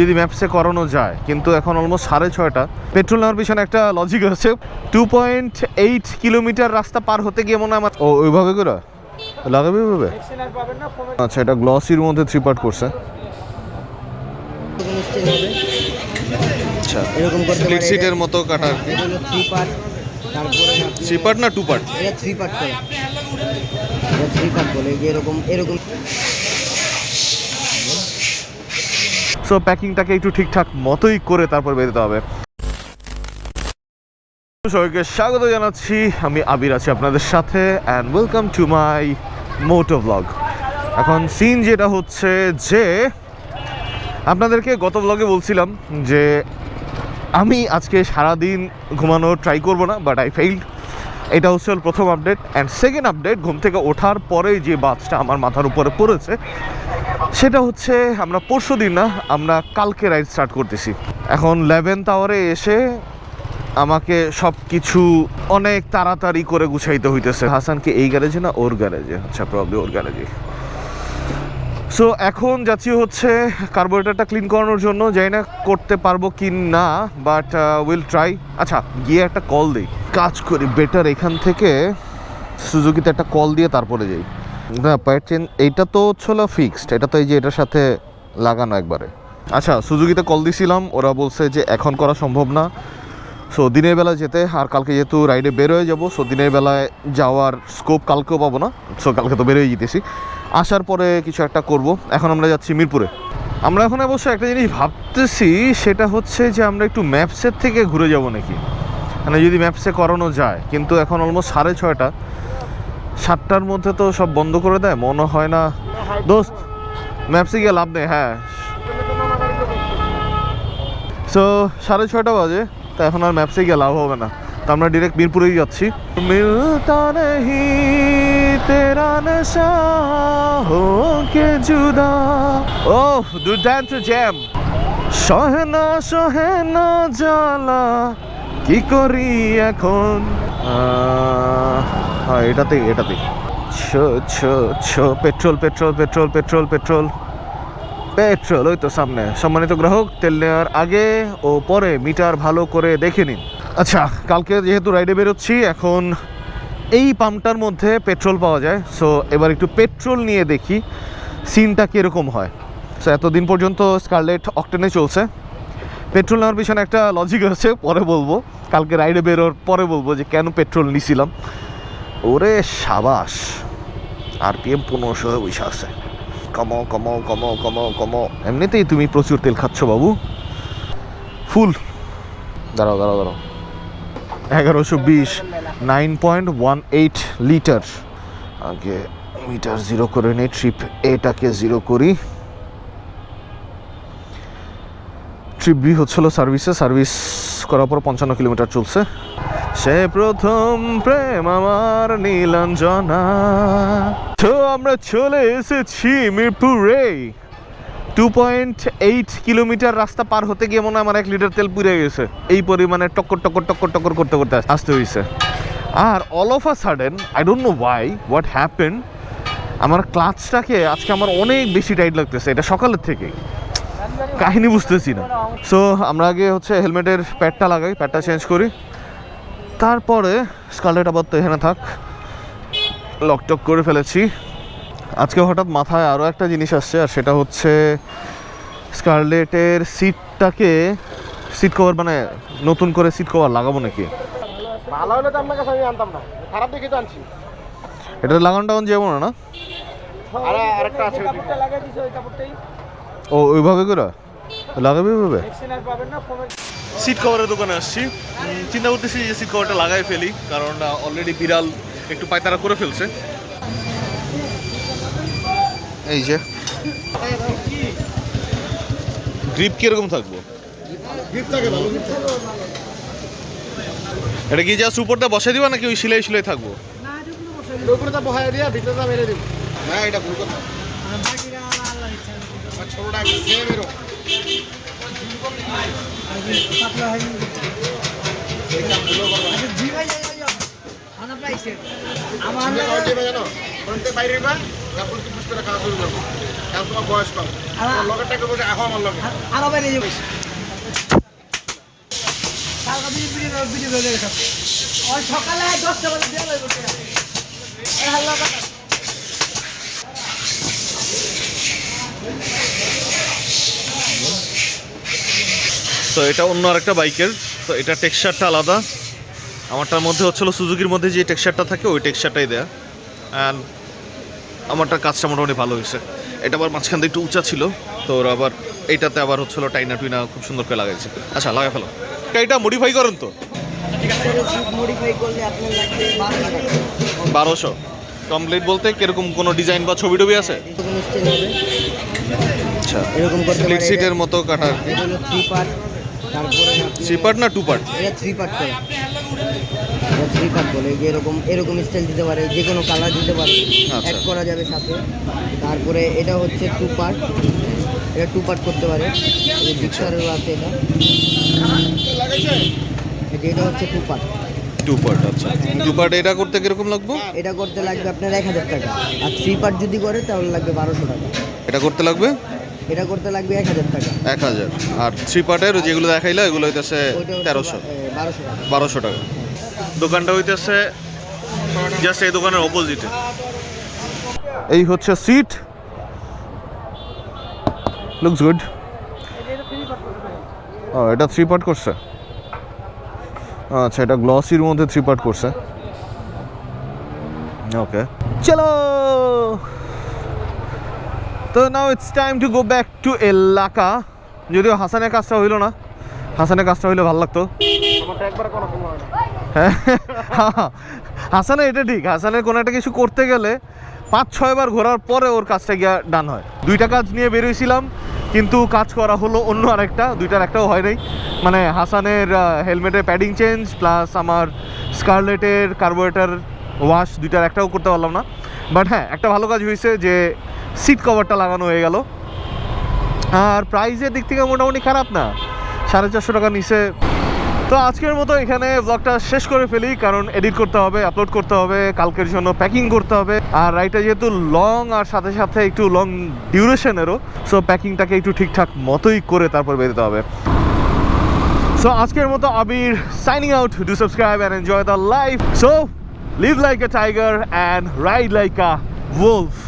যদি ম্যাপসে করানো যায় কিন্তু এখন অলমোস্ট সাড়ে ছয়টা। পেট্রোল নেওয়ার পিছনে একটা লজিক আছে। টু পয়েন্ট এইট কিলোমিটার রাস্তা পার হতে গিয়ে মনে হয় আমার ও ওইভাবে করে? লাগাবে ওইভাবে আচ্ছা এটা গ্লসির মধ্যে থ্রি পার্ট করছে। আচ্ছা এরকম করতে স্প্লিট সিটের মতো কাটা আর কি। থ্রি পার্ট তারপরে থ্রি পার্ট না টু পার্ট এটা থ্রি পার্ট করে। থ্রি পার্ট বলে এরকম এরকম। সো প্যাকিংটাকে একটু ঠিকঠাক মতোই করে তারপর বেরোতে হবে। সবাইকে স্বাগত জানাচ্ছি, আমি আবির আছি আপনাদের সাথে and welcome to my moto blog এখন সিন যেটা হচ্ছে যে, আপনাদেরকে গত ব্লগে বলছিলাম যে, আমি আজকে সারাদিন ঘুমানোর ট্রাই করব না বাট আই ফেইল্ড এটা হচ্ছে প্রথম আপডেট অ্যান্ড সেকেন্ড আপডেট ঘুম থেকে ওঠার পরে যে বাসটা আমার মাথার উপরে পড়েছে সেটা হচ্ছে আমরা পরশু দিন না, আমরা কালকে রাইড স্টার্ট করতেছি। এখন লেভেন্থ আওয়ারে এসে আমাকে সব কিছু অনেক তাড়াতাড়ি করে গুছাইতে হইতেছে। হাসানকে এই গ্যারেজে না ওর গ্যারেজে আচ্ছা প্রবলি ওর গ্যারেজে সো এখন যাচ্ছি হচ্ছে কার্বোরেটারটা ক্লিন করানোর জন্য। যাই না করতে পারব কি না বাট উইল ট্রাই আচ্ছা গিয়ে একটা কল দিই। কাজ করি বেটার এখান থেকে সুজুকিতে একটা কল দিয়ে তারপরে যাই। না পায়ের চেন এইটা তো ছিল ফিক্সড এটা তো এই যে এটার সাথে লাগানো একবারে। আচ্ছা সুজুকিতে কল দিছিলাম, ওরা বলছে যে এখন করা সম্ভব না। সো দিনের বেলা যেতে, আর কালকে যেহেতু রাইডে বের হয়ে যাব সো দিনের বেলায় যাওয়ার স্কোপ কালকেও পাবো না। সো কালকে তো বের হয়ে যেতেছি। আসার পরে কিছু একটা করব। এখন আমরা যাচ্ছি মিরপুরে। আমরা এখন অবশ্য একটা জিনিস ভাবতেছি, সেটা হচ্ছে যে আমরা একটু ম্যাপসের থেকে ঘুরে যাব নাকি? মানে যদি ম্যাপসে করানো যায়, কিন্তু এখন অলমোস্ট সাড়ে ছয়টা। সাতটার মধ্যে তো সব বন্ধ করে দেয়, মনে হয় না। দোস্ত, ম্যাপসে গিয়ে লাভ নেই হ্যাঁ। সো সাড়ে ছয়টা বাজে, তা এখন আর ম্যাপসে গিয়ে লাভ হবে না। তো আমরা ডিরেক্ট মিরপুরেই যাচ্ছি। মিলতা নেহি, তেরা নশা হো জুদা। ও দুর্দান্ত জ্যাম সহেনা সহেনা জ্বালা, কি করি এখন? হ্যাঁ এটাতেই এটাতেই ছো ছো ছো, petrol petrol petrol petrol petrol. Petrol, ওই তো সামনে। সম্মানিত গ্রাহক, তেল নেওয়ার আগে ও পরে মিটার ভালো করে দেখে নিন। আচ্ছা কালকে যেহেতু রাইডে বেরোচ্ছি, এখন এই পাম্পটার মধ্যে পেট্রোল পাওয়া যায়। সো এবার একটু পেট্রোল নিয়ে দেখি, সিনটা কীরকম হয়। সো এতদিন পর্যন্ত স্কারলেট অকটেনে চলছে। পেট্রোল নেওয়ার পিছনে একটা লজিক আছে, পরে বলব। কালকে রাইডে বেরোর পরে বলব যে কেন পেট্রোল নিছিলাম। ওরে সাবাস আরপিএম পনেরোশো বসে আছে। কমো কমো কমো কমো কমো। এমনিতেই তুমি প্রচুর তেল খাচ্ছ বাবু। ফুল। দাঁড়াও দাঁড়াও দাঁড়াও। এগারোশো বিশ nine point one eight litre আগে মিটার জিরো করে নেই ট্রিপ এটাকে জিরো করি। ট্রিপ বি হচ্ছিল সার্ভিসে। সার্ভিস করার পর পঞ্চান্ন কিলোমিটার চলছে। সে প্রথম প্রেম আমার নীলাঞ্জনা। তো আমরা চলে এসেছি মিরপুরে। টু পয়েন্ট এইট কিলোমিটার রাস্তা পার হতে গিয়ে মনে হয় আমার এক লিটার তেল পুড়ে গেছে। এই পরিমাণে টক্কর টক্কর টক্কর টক্কর করতে করতে আসতে হয়েছে আর all of a sudden I don't know why what happen আমার ক্লাচটাকে আজকে আমার অনেক বেশি টাইট লাগতেছে, এটা সকালের থেকেই। কাহিনী বুঝতেছি না। সো আমরা আগে হচ্ছে হেলমেটের প্যাডটা লাগাই প্যাডটা চেঞ্জ করি। তারপরে স্কালেট আবার তো এখানে থাক। লকটক করে ফেলেছি। আজকে হঠাৎ মাথায় আরও একটা জিনিস আসছে আর সেটা হচ্ছে স্কারলেটের সিটটাকে সিট কভার মানে নতুন করে সিট কভার লাগাবো নাকি? ভালো হলে তো আপনার কাছে আমি আনতাম না। খারাপ দেখে তো আনছি। এটা লাগানো টাগানো যাব না? না আর আরেকটা আছে লাগাই দিছে ওই কাপড়টাই। ও ওইভাবে করে? লাগাবে ওইভাবে? না সিট কভারের দোকানে আসছি। চিন্তা করতেছি যে সিট কভারটা লাগাই ফেলি কারণ অলরেডি বিড়াল একটু পায়তারা করে ফেলছে। এই যে। গ্রিপ কীরকম থাকব? এটা কি জাস্ট উপরটা বসাই দিবা নাকি ওই সিলাই সিলাই থাকব? উপরে তো বহাই দিয়া ভিতরে মেরে দিব। না এটা ভুল কথা। আমার ছোটটা হবে জানো ফ্রন্টে বাইরে বা তারপর তো পুষ্পটা খাওয়া শুরু করব। কারণ তোমার বয়স কম। আমার- লগের টাকা বসে এখন আমার লগে আরও বাইরে যাবে সকালে দশটা বাজে দিয়ে লইব তো এটা অন্য আরেকটা বাইকের। তো এটা টেক্সচারটা আলাদা। আমারটার মধ্যে হচ্ছিল সুজুকির মধ্যে যে টেক্সচারটা থাকে ওই টেক্সচারটাই দেয়া। অ্যান্ড আমারটার কাজটা মোটামুটি ভালো হয়েছে। এটা আবার মাঝখান দিয়ে একটু উঁচা ছিল। তো ওরা আবার এইটাতে আবার হচ্ছিল টাইনা টুইনা খুব সুন্দর করে লাগাইছে। আচ্ছা লাগা ফেলো। এটা মডিফাই করেন তো। বারোশো। কমপ্লিট বলতে কীরকম কোনো ডিজাইন বা ছবি টবি আছে আচ্ছা। এরকম করতে সিটের মতো কাটা আর কি। এটা থ্রি পার্ট তারপরে থ্রি পার্ট না টু পার্ট এটা থ্রি পার্ট করে। এটা থ্রি পার্ট বলে যে এরকম এরকম স্টাইল দিতে পারে যে কোনো কালার দিতে পারে। আচ্ছা। অ্যাড করা যাবে সাথে। তারপরে এটা হচ্ছে টু পার্ট এটা টু পার্ট করতে পারে। এই জিক্সারেরও আছে এটা। এটা হচ্ছে টু পার্ট টু পার্ট আচ্ছা। টু পার্ট এটা করতে কীরকম লাগবে? এটা করতে লাগবে আপনার এক হাজার টাকা। আর থ্রি পার্ট যদি করে তাহলে লাগবে বারোশো টাকা। এটা করতে লাগবে? এটা করতে লাগবে এক হাজার টাকা। এক হাজার। আর থ্রি পার্টের যেগুলো দেখাইলো এগুলো হইতেছে তেরোশো। বারোশো টাকা। বারোশো টাকা। দোকানটা হইতেছে জাস্ট এই দোকানের অপোজিটে এই হচ্ছে সিট লুকস গুড ও এটা থ্রি পার্ট করছে। আচ্ছা এটা গ্লসির মধ্যে থ্রি পার্ট করছে। ওকে চলো! তো now it's time to go back to এলাকা যদিও হাসানের কাজটা হইল না। হাসানের কাজটা হইলে ভালো লাগতো। হয় হ্যাঁ, হাসানের এটা ঠিক। হাসানের কোনো একটা কিছু করতে গেলে পাঁচ ছয়বার ঘোরার পরে ওর কাজটা গিয়া ডান হয়। দুইটা কাজ নিয়ে বেরিয়েছিলাম কিন্তু কাজ করা হলো অন্য আরেকটা। দুইটার একটাও হয় নাই। মানে হাসানের হেলমেটের প্যাডিং চেঞ্জ প্লাস আমার স্কারলেটের কার্বোরেটার ওয়াশ দুইটার একটাও করতে পারলাম না। বাট হ্যাঁ একটা ভালো কাজ হয়েছে যে সিট কভারটা লাগানো হয়ে গেল। আর প্রাইসের দিক থেকে মোটামুটি খারাপ না, সাড়ে চারশো টাকা নিচে। তো আজকের মতো এখানে ব্লগটা শেষ করে ফেলি, কারণ এডিট করতে হবে আপলোড করতে হবে, কালকের জন্য প্যাকিং করতে হবে। আর রাইটা যেহেতু লং আর সাথে সাথে একটু লং ডিউরেশনেরও সো প্যাকিংটাকে একটু ঠিকঠাক মতোই করে তারপর বেরোতে হবে। সো আজকের মতো Abir signing out do subscribe and enjoy the life so live like a tiger and ride like a wolf